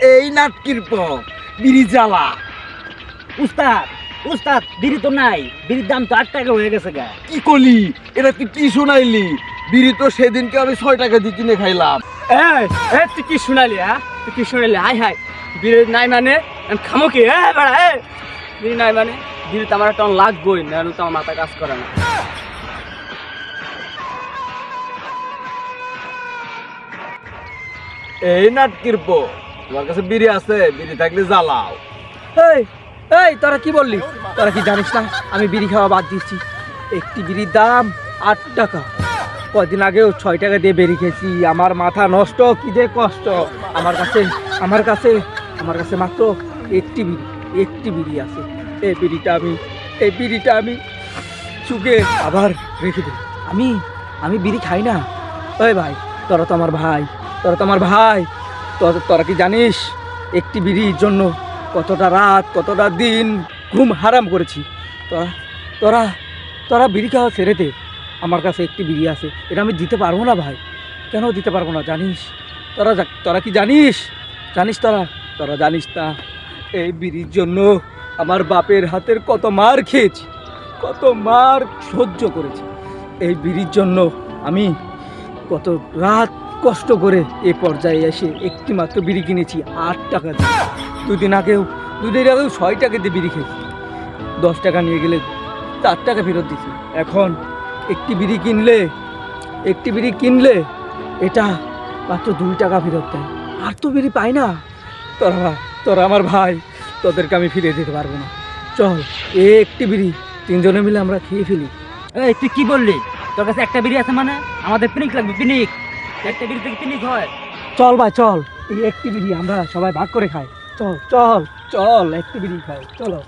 এই নাটকির পর বিড়ি জ্বালা। উস্তাদ উস্তাদ বিড়ি তো নাই। বিড়ির দাম তো আট টাকা হয়ে গেছে গা। কি করলি এটা তুই কি শুনাইলি? বিড়ি তো সেদিনকে আমি ছয় টাকা দিয়ে কিনে খাইলাম। এই তুই কি শুনালি হ্যাঁ? তুই কি শুনালি হাই হাই। বিড়ি নাই মানে? খামো কি? এ বেড়া এ। বিড়ি নাই মানে? বিড়ি তো আমার একটা লাগবই না তো আমার মাথা কাজ করে না। এই নাটকির পর তোমার কাছে বিড়ি আছে, বিড়ি থাকলে জ্বালাও। এই এই, তোরা কি বললি? তোরা কি জানিস না? আমি বিড়ি খাওয়া বাদ দিচ্ছি একটি বিড়ির দাম আট টাকা। কদিন আগেও ছয় টাকা দিয়ে বেরিয়ে খেয়েছি। আমার মাথা নষ্ট, কি যে কষ্ট। আমার কাছে আমার কাছে আমার কাছে মাত্র একটি বিড়ি একটি বিড়ি আছে। এই বিড়িটা আমি, এই বিড়িটা আমি চুকে আবার রেখে দিই আমি আমি বিড়ি খাই না। ওই ভাই, তোরা তো আমার ভাই, তোরা তো আমার ভাই। তোরা কি জানিস একটি বিড়ির জন্য কতটা রাত, কতটা দিন ঘুম হারাম করেছি? তোরা তোরা তোরা বিড়ি খাওয়া ছেড়ে দে। আমার কাছে একটি বিড়ি আছে। এটা আমি দিতে পারব না ভাই। কেন দিতে পারব না জানিস? তোরা তোরা কি জানিস? জানিস তোরা? তোরা জানিস না। এই বিড়ির জন্য আমার বাপের হাতের কত মার খেয়েছি, কত মার সহ্য করেছি। এই বিড়ির জন্য আমি কত রাত কষ্ট করে এ পর্যায়ে এসে একটি মাত্র বিড়ি কিনেছি, আট টাকা দিয়ে। দুদিন আগেও দুদিন আগেও ছয় টাকা দিয়ে বিড়ি খেয়েছি। দশ টাকা নিয়ে গেলে চার টাকা ফেরত দিছি এখন একটি বিড়ি কিনলে, একটি বিড়ি কিনলে এটা মাত্র দুই টাকা ফেরত দেয়। আর তো বিড়ি পাই না। তোরা তোরা আমার ভাই, তোদেরকে আমি ফিরিয়ে দিতে পারব না। চল, এ একটি বিড়ি, তিনজনে মিলে আমরা খেয়ে ফেলি। এই, তুই কি বললি? তোর কাছে একটা বিড়ি আছে মানে? আমাদের পিনিক লাগবে, পিনিক। চল ভাই, চল। এই একটি বিড়ি আমরা সবাই ভাগ করে খাই। চল চল চল, একটি বিড়ি খাই। চলো।